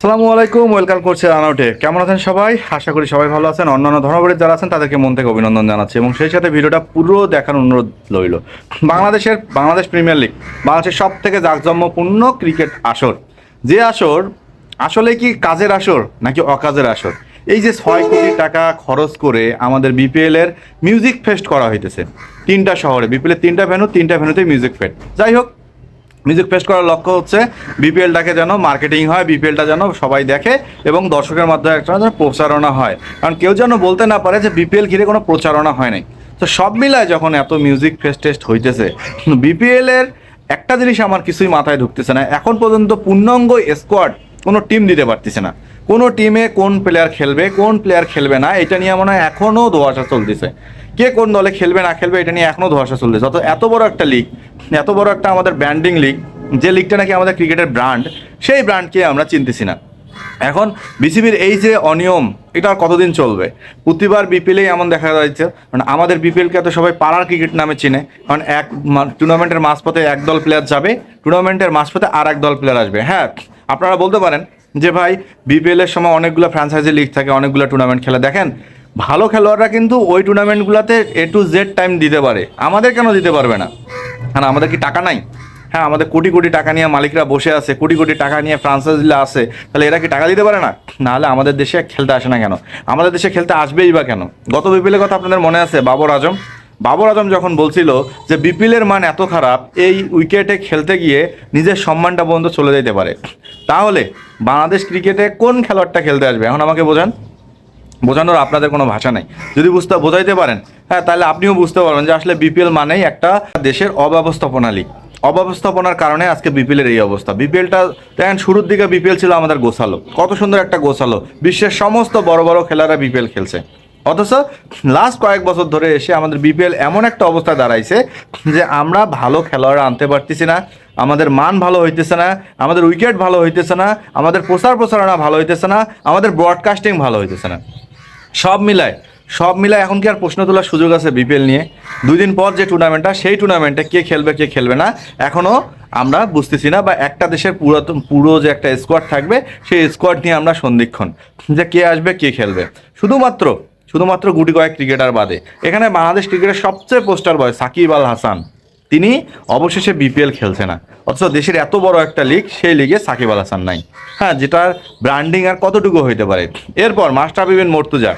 আসসালামু আলাইকুম, ওয়েলকাম করছি রানাউটে কেমন আছেন সবাই? আশা করি সবাই ভালো আছেন। অন্যান্য ধর্মবাড়ির যারা আছেন, তাদেরকে মন থেকে অভিনন্দন জানাচ্ছি এবং সেই সাথে ভিডিওটা পুরো দেখার অনুরোধ রইল। বাংলাদেশের বাংলাদেশ প্রিমিয়ার লিগ, বাংলাদেশের সব থেকে জাঁকজম্যপূর্ণ ক্রিকেট আসর। যে আসর আসলে কি কাজের আসর নাকি অকাজের আসর? এই যে ছয় কোটি টাকা খরচ করে আমাদের বিপিএল এর মিউজিক ফেস্ট করা হইতেছে। তিনটা শহরে বিপিএল এর তিনটা ভেন্যু তিনটা ভেন্যুতে মিউজিক ফেস্ট যাই হোক মিউজিক ফেস্ট করার লক্ষ্য হচ্ছে বিপিএলটাকে যেন মার্কেটিং হয় বিপিএলটা যেন সবাই দেখে এবং দর্শকের মাধ্যমে একটা যেন প্রচারণা হয়। কারণ কেউ যেন বলতে না পারে যে বিপিএল ঘিরে কোনো প্রচারণা হয় নাই। তো সব মিলায় যখন এত মিউজিক ফেস্ট টেস্ট হইতেছে বিপিএল এর একটা জিনিস আমার কিছুই মাথায় ঢুকতেছে না। এখন পর্যন্ত পূর্ণাঙ্গ স্কোয়াড কোনো টিম দিতে পারতেছে না। কোনো টিমে কোন প্লেয়ার খেলবে, কোন প্লেয়ার খেলবে না, এটা নিয়ে মনে হয় এখনও ধোয়াশা চলতেছে। কে কোন দলে খেলবে, না খেলবে, এটা নিয়ে এখনও ধোয়াশা চলতেছে। যত এত বড় একটা লিগ এত বড় একটা আমাদের ব্র্যান্ডিং লিগ যে লিগটা নাকি আমাদের ক্রিকেটের ব্র্যান্ড সেই ব্র্যান্ডকে আমরা চিনতেছি না। এখন বিসিবির এই যে অনিয়ম, এটা আর কতদিন চলবে? প্রতিবার বিপিএলেই এমন দেখা যাচ্ছে কারণ আমাদের বিপিএলকে তো সবাই পাড়ার ক্রিকেট নামে চিনে। কারণ এক টুর্নামেন্টের মাঝপথে এক দল প্লেয়ার যাবে টুর্নামেন্টের মাঝপথে আর এক দল প্লেয়ার আসবে। হ্যাঁ আপনারা বলতে পারেন যে ভাই বিপিএলের সময় অনেকগুলো ফ্র্যাঞ্চাইজি লিগ থাকে, অনেকগুলো টুর্নামেন্ট খেলে। দেখেন ভালো খেলোয়াড়রা কিন্তু ওই টুর্নামেন্টগুলোতে এ টু জেড টাইম দিতে পারে। আমাদের কেন দিতে পারবে না? আর আমাদের কি টাকা নাই? হ্যাঁ আমাদের কোটি কোটি টাকা নিয়ে মালিকরা বসে আছে, কোটি কোটি টাকা নিয়ে ফ্রান্সাইজিরা আছে, তাহলে এরা কি টাকা দিতে পারে না? নাহলে আমাদের দেশে খেলতে আসে না কেন? আমাদের দেশে খেলতে আসবেই বা কেন? গত বিপিএলের কথা আপনাদের মনে আছে? বাবর আজম? বাবর আজম যখন বলছিল যে বিপিএলের মান এত খারাপ, এই উইকেটে খেলতে গিয়ে নিজের সম্মানটা পর্যন্ত চলে যেতে পারে। তাহলে বাংলাদেশ ক্রিকেটে কোন খেলোয়াড়টা খেলতে আসবে? এখন আমাকে বোঝান। বোঝানোর আপনাদের কোনো ভাষা নাই। যদি বুঝতে বোঝাইতে পারেন হ্যাঁ তাহলে আপনিও বুঝতে পারবেন যে আসলে বিপিএল মানেই একটা দেশের অব্যবস্থাপনা লিগ। অব্যবস্থাপনার কারণে আজকে বিপিএলের এই অবস্থা। বিপিএলটা, দেখেন, শুরুর দিকে বিপিএল ছিল আমাদের গোছালো। কত সুন্দর একটা গোছালো। বিশ্বের সমস্ত বড় বড় খেলারা বিপিএল খেলছে। অথচ লাস্ট কয়েক বছর ধরে এসে আমাদের বিপিএল এমন একটা অবস্থায় দাঁড়াইছে যে আমরা ভালো খেলোয়াড় আনতে পারতেছি না, আমাদের মান ভালো হইতেছে না, আমাদের উইকেট ভালো হইতেছে না, আমাদের প্রচার প্রচারণা ভালো হইতেছে না, আমাদের ব্রডকাস্টিং ভালো হইতেছে না। সব মিলায় সব মিলায় এখন কি আর প্রশ্ন তোলার সুযোগ আছে বিপিএল নিয়ে? দুই দিন পর যে টুর্নামেন্টটা সেই টুর্নামেন্টে কে খেলবে কে খেলবে না এখনও আমরা বুঝতেছি না বা একটা দেশের পুরাতন, পুরো যে একটা স্কোয়াড থাকবে, সেই স্কোয়াড নিয়ে আমরা সন্দিক্ষণ যে কে আসবে, কে খেলবে। শুধুমাত্র শুধুমাত্র গুটি কয়েক ক্রিকেটার বাদে। এখানে বাংলাদেশ ক্রিকেটের সবচেয়ে পোস্টার বয় সাকিব আল হাসান। তিনি অবশেষে বিপিএল খেলছে না। অথচ দেশের এত বড় একটা লিগ সেই লিগে সাকিব আল হাসান নাই। হ্যাঁ যেটার ব্র্যান্ডিং আর কতটুকু হইতে পারে? এরপর মাস্টার বিবিন মর্তুজা,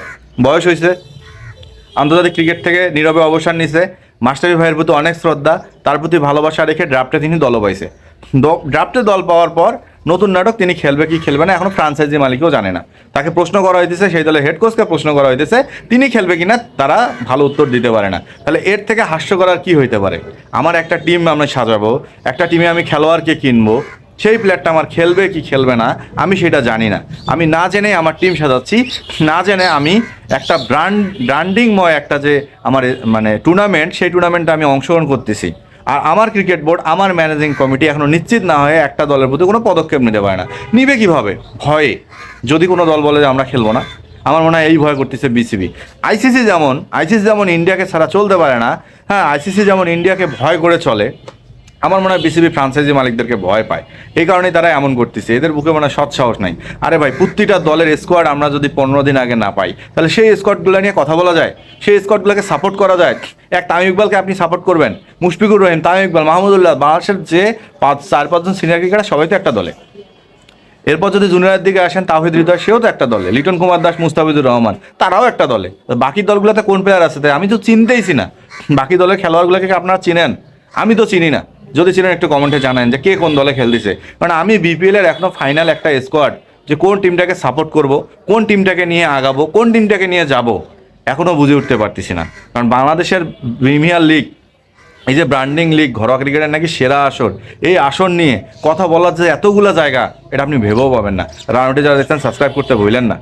বয়স হয়েছে, আন্তর্জাতিক ক্রিকেট থেকে নীরবে অবসর নিছে মাস্টারি ভাইয়ের প্রতি অনেক শ্রদ্ধা, তার প্রতি ভালোবাসা রেখে ড্রাফটে তিনি দল পাইছে। ড্রাফটে দল পাওয়ার পর নতুন নাটক, তিনি খেলবে কি খেলবে না, এখনও ফ্রান্সাইজি মালিকও জানে না। তাকে প্রশ্ন করা হইতেছে, সেই দলের হেড কোচকে প্রশ্ন করা হইতেছে, তিনি খেলবে কি না তারা ভালো উত্তর দিতে পারে না। তাহলে এর থেকে হাস্য করার কি হইতে পারে? আমার একটা টিম আমি সাজাবো, একটা টিমে আমি খেলোয়াড়কে কিনবো, সেই প্লেয়ারটা আমার খেলবে কি খেলবে না, আমি সেটা জানি না। আমি না জেনে আমার টিম সাজাচ্ছি, না জেনে আমি একটা ব্র্যান্ড ব্র্যান্ডিংময় একটা যে আমার মানে টুর্নামেন্ট সেই টুর্নামেন্টে আমি অংশগ্রহণ করতেছি। আর আমার ক্রিকেট বোর্ড, আমার ম্যানেজিং কমিটি এখনও নিশ্চিত না হয়ে একটা দলের প্রতি কোনো পদক্ষেপ নিতে পারে না। নিবে কীভাবে? ভয়ে। যদি কোনো দল বলে যে আমরা খেলব না, আমার মনে হয় এই ভয় করতেছে বিসিবি। আইসিসি যেমন আইসিসি যেমন ইন্ডিয়াকে ছাড়া চলতে পারে না হ্যাঁ আইসিসি যেমন ইন্ডিয়াকে ভয় করে চলে, আমার মনে হয় বিসিবি ফ্রান্সাইজি মালিকদেরকে ভয় পায়। এই কারণেই তারা এমন করতেছে, এদের বুকে মনে সৎ সাহস নাই। আরে ভাই, প্রতিটা দলের স্কোয়াড আমরা যদি পনেরো দিন আগে না পাই, তাহলে সেই স্কোয়াডগুলো নিয়ে কথা বলা যায়? সেই স্কোয়াডগুলোকে সাপোর্ট করা যায়? এক তামিম ইকবালকে আপনি সাপোর্ট করবেন? মুশফিকুর রহিম, তামিম ইকবাল, মাহমুদুল্লাহ, বাংলাদেশের যে পাঁচ, চার, পাঁচজন সিনিয়র ক্রিকেটার সবাই তো একটা দলে। এরপর যদি জুনিয়রের দিকে আসেন তাহিদ হৃদয়, সেও তো একটা দলে। লিটন কুমার দাস, মুস্তাফিজুর রহমান, তারাও একটা দলে। বাকি দলগুলোতে কোন প্লেয়ার আছে? তাই আমি তো চিনতেইছি না বাকি দলের খেলোয়াড়গুলোকে আপনারা চিনেন? আমি তো চিনি না। যদি চিনেন, একটু কমেন্টে জানান যে কে কোন দলে খেলতেছে। কারণ আমি বিপিএলের এখনও ফাইনাল একটা স্কোয়াড যে কোন টিমটাকে সাপোর্ট করব, কোন টিমটাকে নিয়ে আগাবো, কোন টিমটাকে নিয়ে যাব এখনও বুঝে উঠতে পারতেছি না। কারণ বাংলাদেশের প্রিমিয়ার লিগ এই যে ব্র্যান্ডিং লিগ ঘরোয়া ক্রিকেটের নাকি সেরা আসর। এই আসর নিয়ে কথা বলার যে এতগুলো জায়গা, এটা আপনি ভেবেও পাবেন না। রানুটে যারা দেখছেন সাবস্ক্রাইব করতে ভুলেন না।